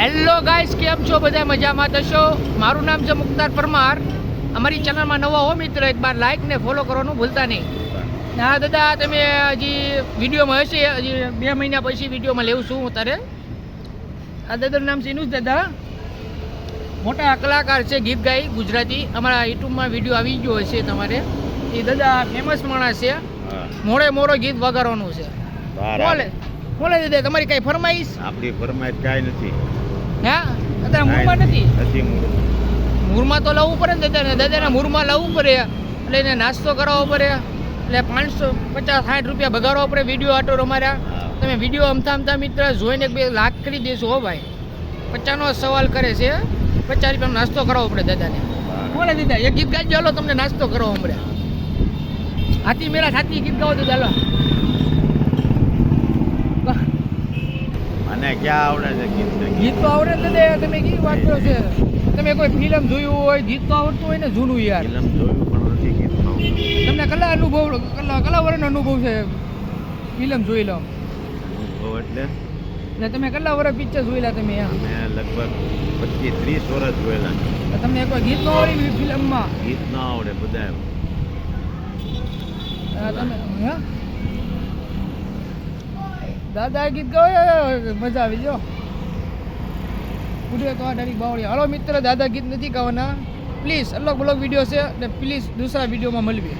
Hello guys કેમ છો? બધા મજામાં થશો મારું નામ છે મુક્તાર પરમાર. અમારી ચેનલમાં નવા હો મિત્ર એક બાર લાઈક ને ફોલો કરવાનું ભૂલતા નહીં. હા દાદા તમે હજી વિડીયોમાં હશે? હજી બે મહિના પછી વિડીયોમાં લેવું છું હું તારે. આ દાદાનું નામ છે ઇનુસ દાદા? મોટા કલાકાર છે ગીત ગાઈ ગુજરાતી. અમારા યુટ્યુબમાં વીડિયો આવી ગયો હશે તમારે. એ દાદા ફેમસ માણસ છે. મોડે મોડો ગીત વગાડવાનું છે. બોલે. બોલે દાદા તમારી કઈ ફરમાઈશ? આપણી ફરમાઈશ કાંઈ નથી. હા? અત્યારે મૂળમાં નથી. નથી. મૂળમાં તો લાવવું પડે ને દાદાને દાદાના મૂળમાં લાવવું પડે. એટલે એને નાસ્તો કરાવવો પડે. એટલે પાંચસો પચાસ સાઠ રૂપિયા બગાડવા પડે વીડિયો આટો અમારા તમે વીડિયો અમથા અમથા મિત્ર જોઈને બે લાખ કરી દેશો હો ભાઈ. પચાસનો સવાલ કરે છે. પચાસ રૂપિયાનો નાસ્તો કરાવવો પડે દાદાને. બોલે દીધા એક ગીત ગાજો તમને નાસ્તો કરવો હમણાં હાથી મેરા હાથી ગીત ગાવો તો ચાલો. મને ક્યાં આવડે છે? ગીત ગીત? તો આવડે ને દાદા તમે કેવી વાત કરો છે? તમે કોઈ ફિલ્મ જોયું હોય ગીત તો આવડતું હોય ને જૂનું યાર. ફિલ્મ જોયું પણ નથી ગીતમાં તમને કલા અનુભવ કલા કલા વર્ષનો અનુભવ છે ફિલ્મ જોઈ લો. એટલે? ને તમે કેટલા વર્ષ પિક્ચર જોયેલા તમે મેં લગભગ પચીસ ત્રીસ વર્ષ જોયેલા. તમને કોઈ ગીત ન આવડી ફિલ્મમાં? ગીત ના આવડે બધા તમે હે? દાદા ગીત ગાવે મજા આવી જો ઉડે તો આ ડાયરેક્ટ બાવળી. હાલો મિત્ર, દાદા ગીત નથી ગાવાના. પ્લીઝ અલગ અલગ વીડિયો છે ને પ્લીઝ દૂસરા વિડીયોમાં મળવી